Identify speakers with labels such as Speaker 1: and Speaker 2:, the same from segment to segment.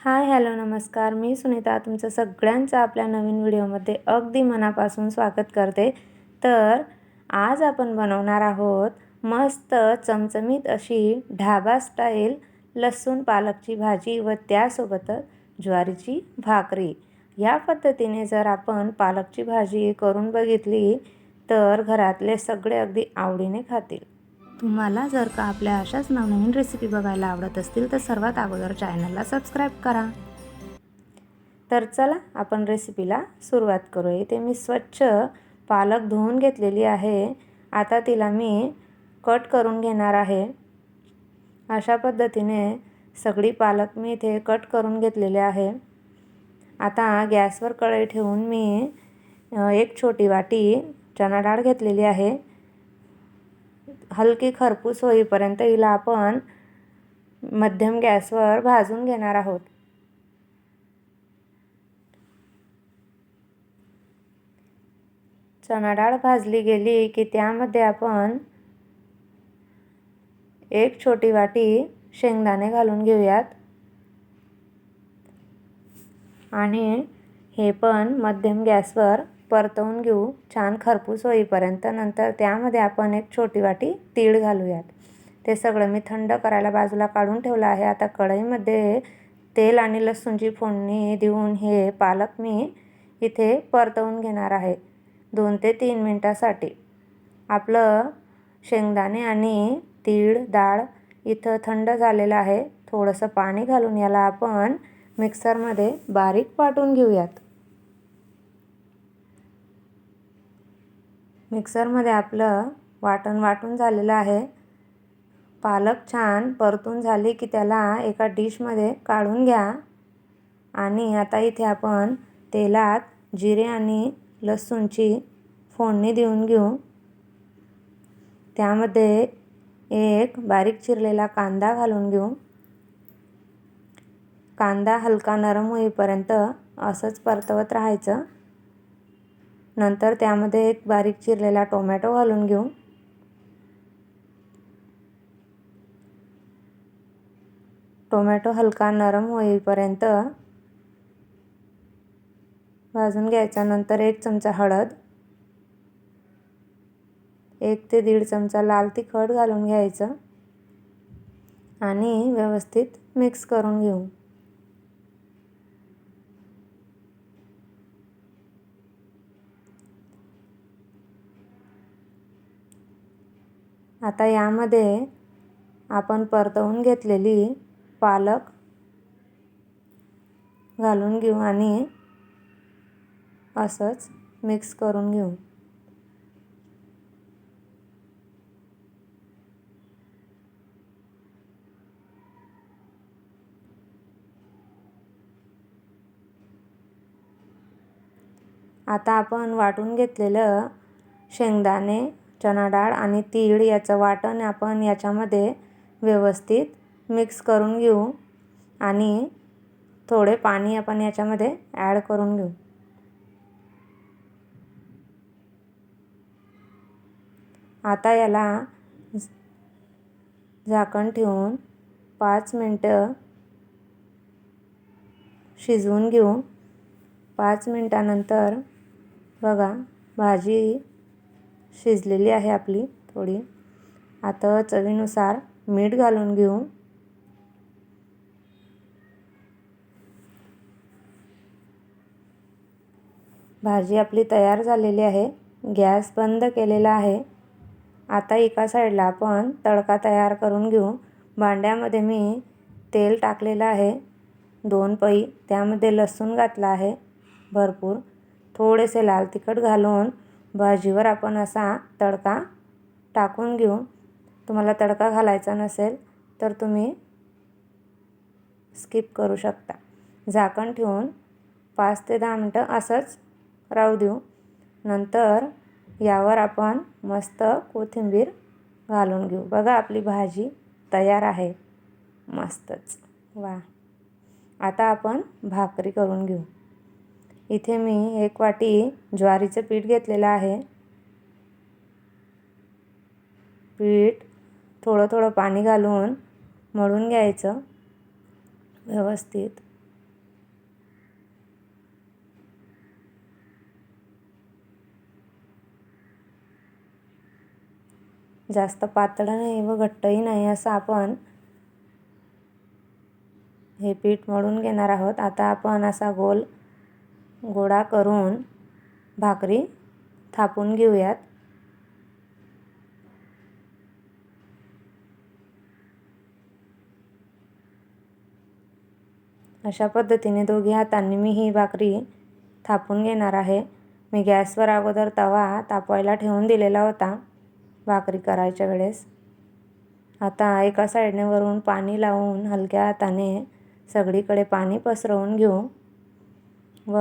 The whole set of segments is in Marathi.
Speaker 1: हाय हॅलो नमस्कार. मी सुनीता तुमचं सगळ्यांचं आपल्या नवीन व्हिडिओमध्ये अगदी मनापासून स्वागत करते. तर आज आपण बनवणार आहोत मस्त चमचमीत अशी ढाबा स्टाईल लसूण पालकची भाजी व त्यासोबतच ज्वारीची भाकरी. या पद्धतीने जर आपण पालकची भाजी करून बघितली तर घरातले सगळे अगदी आवडीने खातील. तुम्हाला जर का आपल्या अशाच नवनवीन रेसिपी बघायला आवडत असतील तर सर्वात अगोदर चॅनलला सबस्क्राईब करा. तर चला आपण रेसिपीला सुरुवात करूया. इथे मी स्वच्छ पालक धुवून घेतलेली आहे. आता तिला मी कट करून घेणार आहे. अशा पद्धतीने सगळी पालक मी इथे कट करून घेतलेले आहे. आता गॅसवर कढई ठेवून मी एक छोटी वाटी चणा डाळ घेतलेली आहे. हलकी खरपूस होईपर्यंत हिला आपण मध्यम गॅसवर भाजून घेणार आहोत. चणा डाळ भाजली गेली की त्यामध्ये आपण एक छोटी वाटी शेंगदाणे घालून घेऊयात. आणि हे पण मध्यम गॅसवर परतवून घेऊ. छान खरपूस होईपर्यंत नंतर त्यामध्ये आपण एक छोटी वाटी तीळ घालूयात. ते सगळं मी थंड करायला बाजूला काढून ठेवलं आहे. आता कढईमध्ये तेल आणि लसूणची फोडणी देऊन हे पालक मी इथे परतवून घेणार आहे. दोन ते तीन मिनटासाठी. आपलं शेंगदाणे आणि तीळ डाळ इथं थंड झालेलं आहे. थोडंसं पाणी घालून याला आपण मिक्सरमध्ये बारीक वाटून घेऊयात. मिक्सरमध्ये आपलं वाटण वाटून झालेलं आहे. पालक छान परतून झाली की त्याला एका डिशमध्ये काढून घ्या. आणि आता इथे आपण तेलात जिरे आणि लसूणची फोडणी देऊन घेऊ. त्यामध्ये एक बारीक चिरलेला कांदा घालून घेऊ. कांदा हलका नरम होईपर्यंत असंच परतवत राहायचं. नंतर त्यामध्ये एक बारीक चिरलेला टोमॅटो घालून घेऊ. टोमॅटो हलका नरम होईपर्यंत भाजून घ्यायचा. नंतर एक चमचा हळद एक ते दीड चमचा लाल तिखट घालून घ्यायचं आणि व्यवस्थित मिक्स करून घेऊ. आता यामध्ये आपण परतवून घेतलेली पालक घालून घेऊ आणि असंच मिक्स करून घेऊ. आता आपण वाटून घेतलेलं शेंगदाणे चणा डाळ आणि तीळ याचं वाटण आपण याच्यामध्ये व्यवस्थित मिक्स करून घेऊ. आणि थोडे पाणी आपण याच्यामध्ये ॲड करून घेऊ. आता याला झाकण ठेवून पाच मिनटं शिजवून घेऊ. पाच मिनटानंतर बघा भाजी शिजलेली आहे आपली थोडी. आता चवीनुसार मीठ घालून घेऊ भाजी आपली तयार झालेली आहे. गॅस बंद केलेला आहे. आता एका साईडला आपण तडका तयार करून घेऊ. भांड्यामध्ये मी तेल टाकलेलं आहे. दोन पई त्यामध्ये लसूण घातला आहे. भरपूर. थोडेसे लाल तिखट घालून भाजीवर आपण असा तडका टाकून घेऊ. तुम्हाला तडका घालायचा नसेल तर तुम्ही स्किप करू शकता. झाकण ठेवून पाच ते दहा मिनटं असंच राहू देऊ. नंतर यावर आपण मस्त कोथिंबीर घालून घेऊ. बघा आपली भाजी तयार आहे. मस्तच. वा. आता आपण भाकरी करून घेऊ. इथे मी एक वाटी ज्वारीचं पीठ घेतलेलं आहे. पीठ थोडं थोडं पाणी घालून मळून घ्यायचं व्यवस्थित. जास्त पातळ नाही व घट्टही नाही असं आपण हे पीठ मळून घेणार आहोत. आता आपण असा गोल गोळा करून भाकरी थापून घेऊयात. अशा पद्धतीने दोघी हातांनी मी ही भाकरी थापून घेणार आहे. मी गॅसवर अगोदर तवा तापवायला ठेवून दिलेला होता भाकरी करायच्या वेळेस. आता एका साईडने वरून पाणी लावून हलक्या हाताने सगळीकडे पाणी पसरवून घेऊ. व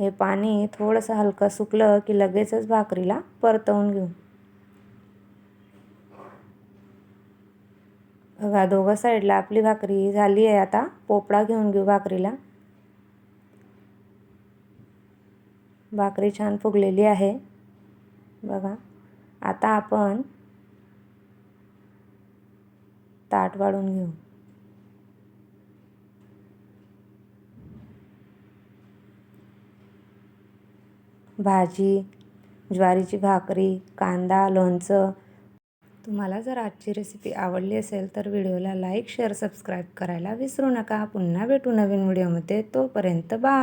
Speaker 1: हे पाणी थोडंसं हलकं सुकलं की लगेचच भाकरीला परतवून घेऊ. बघा दोघं साईडला आपली भाकरी झाली आहे. आता पोपळा घेऊन घेऊ भाकरीला. भाकरी छान फुगलेली आहे. बघा आता आपण ताट वाढून घेऊ. भाजी ज्वारीची भाकरी कांदा लोणचं. तुम्हाला जर आजची रेसिपी आवडली असेल तर व्हिडिओला लाईक शेअर सबस्क्राईब करायला विसरू नका. पुन्हा भेटू नवीन व्हिडिओमध्ये तोपर्यंत बा